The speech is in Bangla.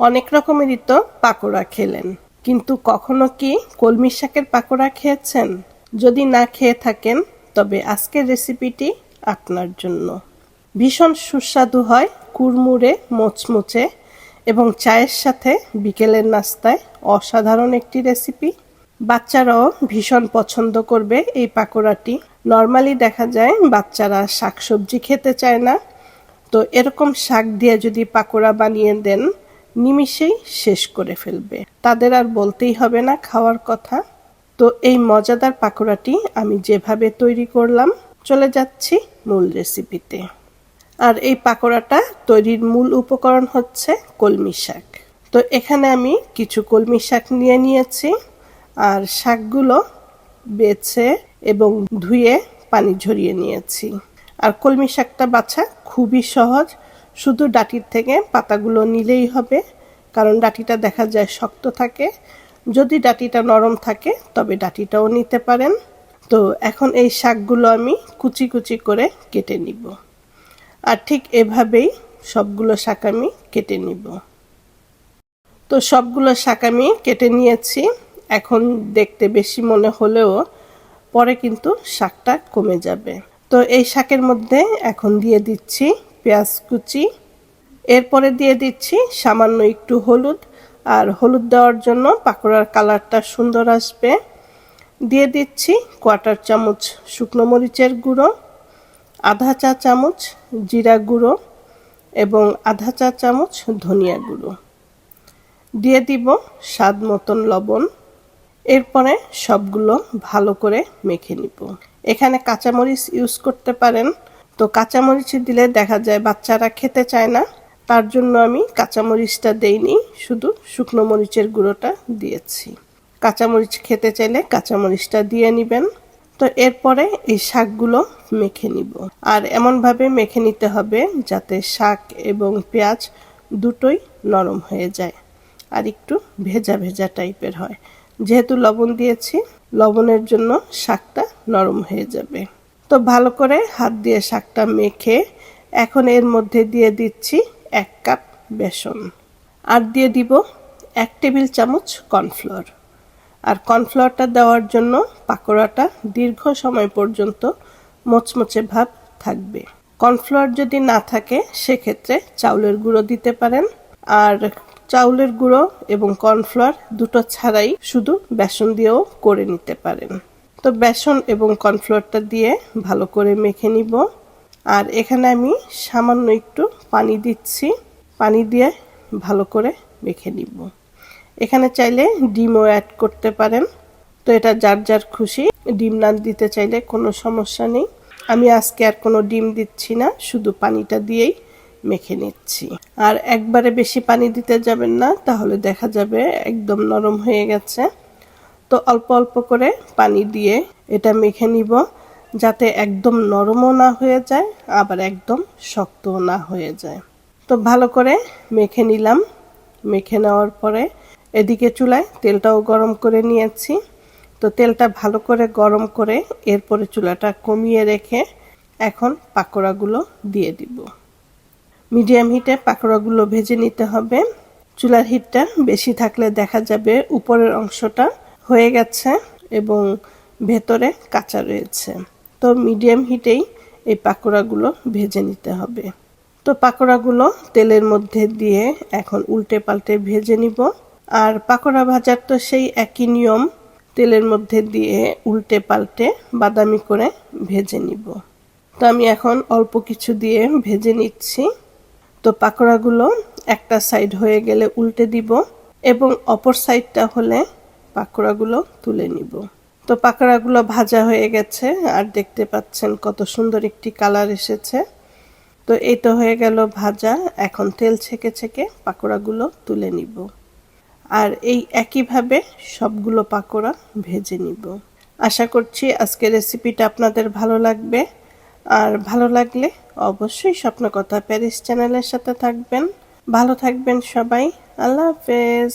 অনেক রকমেরই তো পাকোড়া খেলেন। কিন্তু কখনো কি কলমি শাকের পাকোড়া খেয়েছেন? যদি না খেয়ে থাকেন, তবে আজকের রেসিপিটি আপনার জন্য। ভীষণ সুস্বাদু হয় কুড়মুড়ে, মোচমুচে এবং চায়ের সাথে বিকেলের নাস্তায় অসাধারণ একটি রেসিপি। বাচ্চারাও ভীষণ পছন্দ করবে এই পাকোড়াটি। নর্মালি দেখা যায় বাচ্চারা শাকসবজি খেতে চায় না। তো এরকম শাক দিয়ে যদি পাকোড়া বানিয়ে দেন নিমিষেই শেষ করে ফেলবে। তাদের আর বলতেই হবে না খাওয়ার কথা। তো এই মজাদার পাকোড়াটি আমি যেভাবে তৈরি করলাম, চলে যাচ্ছি মূল রেসিপিতে আর এই পাকোড়াটা তৈরির মূল উপকরণ হচ্ছে কলমি শাক। তো এখানে আমি কিছু কলমি শাক নিয়ে নিয়েছি। আর শাকগুলো বেছে এবং ধুয়ে পানি ঝরিয়ে নিয়েছি। আর কলমি শাকটা বাছা খুবই সহজ শুধু ডাটির থেকে পাতাগুলো নিলেই হবে, কারণ ডাটিটা দেখা যায় শক্ত থাকে। যদি ডাটিটা নরম থাকে, তবে ডাটিটাও নিতে পারেন। তো এখন এই শাকগুলো আমি কুচি কুচি করে কেটে নিব। আর ঠিক এভাবেই সবগুলো শাক আমি কেটে নিব। তো সবগুলো শাক আমি কেটে নিয়েছি। এখন দেখতে বেশি মনে হলেও পরে কিন্তু শাকটা কমে যাবে। তো এই শাকের মধ্যে এখন দিয়ে দিচ্ছি পেঁয়াজ কুচি। এরপরে দিয়ে দিচ্ছি সামান্য একটু হলুদ। আর হলুদ দেওয়ার জন্য পাকোড়ার কালারটা সুন্দর আসবে। দিয়ে দিচ্ছি কোয়াটার চামচ শুকনো মরিচের গুঁড়ো, আধা চা চামচ জিরা গুঁড়ো এবং আধা চা চামচ ধনিয়া গুঁড়ো। দিয়ে দিব স্বাদ মতন লবণ। এরপরে সবগুলো ভালো করে মেখে নিব। এখানে কাঁচামরিচ ইউজ করতে পারেন। তো কাঁচামরিচ দিলে দেখা যায় বাচ্চারা খেতে চায় না। তার জন্য আমি কাঁচামরিচটা দেইনি, শুধু শুকনো মরিচের গুঁড়োটা দিয়েছি। কাঁচামরিচ খেতে চাইলে কাঁচামরিচটা দিয়ে নেবেন। তো এরপরে এই শাকগুলো মেখে নিব। আর এমনভাবে মেখে নিতে হবে যাতে শাক এবং পেঁয়াজ দুটোই নরম হয়ে যায় আর একটু ভেজা ভেজা টাইপের হয়। যেহেতু লবণ দিয়েছি, লবণের জন্য শাকটা নরম হয়ে যাবে। তো ভালো করে হাত দিয়ে শাকটা মেখে এখন এর মধ্যে দিয়ে দিচ্ছি এক কাপ বেসন। আর দিয়ে দিব এক টেবিল চামচ কর্নফ্লোর। আর কর্নফ্লাওয়ারটা দেওয়ার জন্য পাকোড়াটা দীর্ঘ সময় পর্যন্ত মোচমোচে ভাব থাকবে। কর্নফ্লাওয়ার যদি না থাকে, সেক্ষেত্রে চাউলের গুঁড়ো দিতে পারেন। আর চাউলের গুঁড়ো এবং কর্নফ্লাওয়ার দুটো ছাড়াই শুধু বেসন দিয়েও করে নিতে পারেন। তো বেসন এবং কর্নফ্লাওয়ারটা দিয়ে ভালো করে মেখে নিব। আর এখানে আমি সামান্য একটু পানি দিচ্ছি। পানি দিয়ে ভালো করে মেখে নিব। এখানে চাইলে ডিমও অ্যাড করতে পারেন। তো এটা যার যার খুশি, ডিম না দিতে চাইলে কোনো সমস্যা নেই। আমি আজকে আর কোনো ডিম দিচ্ছি না, শুধু পানিটা দিয়েই মেখে নিচ্ছি। আর একবারে বেশি পানি দিতে যাবেন না, তাহলে দেখা যাবে একদম নরম হয়ে গেছে। তো অল্প অল্প করে পানি দিয়ে এটা মেখে নিব, যাতে একদম নরমও না হয়ে যায়, আবার একদম শক্তও না হয়ে যায়। তো ভালো করে মেখে নিলাম। মেখে নেওয়ার পরে এদিকে চুলায় তেলটাও গরম করে নিয়েছি। তো তেলটা ভালো করে গরম করে এরপরে চুলাটা কমিয়ে রেখে এখন পাকোড়াগুলো দিয়ে দিব। মিডিয়াম হিটে পাকোড়াগুলো ভেজে নিতে হবে। চুলার হিটটা বেশি থাকলে দেখা যাবে উপরের অংশটা হয়ে গেছে এবং ভেতরে কাঁচা রয়েছে। তো মিডিয়াম হিটেই এই পাকোড়াগুলো ভেজে নিতে হবে। তো পাকোড়াগুলো তেলের মধ্যে দিয়ে এখন উল্টে পাল্টে ভেজে নিব। আর পাকোড়া ভাজার তো সেই একই নিয়ম, তেলের মধ্যে দিয়ে উল্টে পাল্টে বাদামি করে ভেজে নিব। তো আমি এখন অল্প কিছু দিয়ে ভেজে নিচ্ছি। তো পাকোড়াগুলো একটা সাইড হয়ে গেলে উল্টে দিব এবং অপর সাইডটা হলে পাকোড়াগুলো তুলে নিব। তো পাকোড়াগুলো ভাজা হয়ে গেছে, আর দেখতে পাচ্ছেন কত সুন্দর একটি কালার এসেছে। তো এই তো হয়ে গেল ভাজা, এখন তেল ছেঁকে ছেঁকে পাকোড়াগুলো তুলে নিব। আর এই একইভাবে সবগুলো পাকোড়া ভেজে নিব। আশা করছি আজকের রেসিপিটা আপনাদের ভালো লাগবে। আর ভালো লাগলে অবশ্যই স্বপ্নকথা প্যারিস চ্যানেলের সাথে থাকবেন। ভালো থাকবেন সবাই। আল্লাহ হাফেজ।